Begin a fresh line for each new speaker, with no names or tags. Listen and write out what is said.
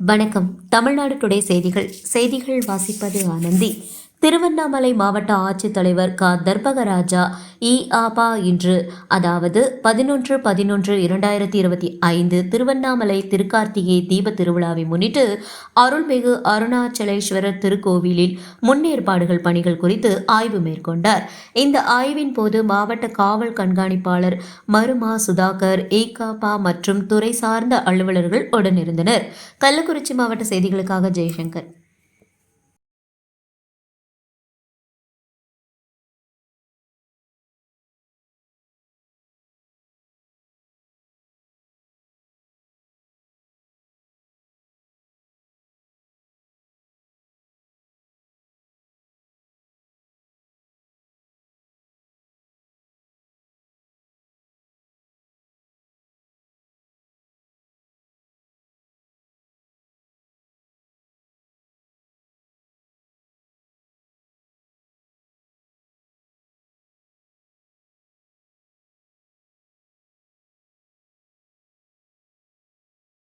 வணக்கம். தமிழ்நாடு டுடே செய்திகள். செய்திகள் வாசிப்பது ஆனந்தி. திருவண்ணாமலை மாவட்ட ஆட்சித்தலைவர் க. தர்பகராஜா இ. ஆபா இன்று அதாவது பதினொன்று பதினொன்று இரண்டாயிரத்தி இருபத்தி ஐந்து திருவண்ணாமலை திருக்கார்த்திகை தீப திருவிழாவை முன்னிட்டு அருள்மிகு அருணாச்சலேஸ்வரர் திருக்கோவிலில் முன்னேற்பாடுகள் பணிகள் குறித்து ஆய்வு மேற்கொண்டார். இந்த ஆய்வின் போது மாவட்ட காவல் கண்காணிப்பாளர் மருமா சுதாகர் ஏகாபா மற்றும் துறை சார்ந்த அலுவலர்கள் உடனிருந்தனர். கள்ளக்குறிச்சி மாவட்ட செய்திகளுக்காக ஜெய்சங்கர்.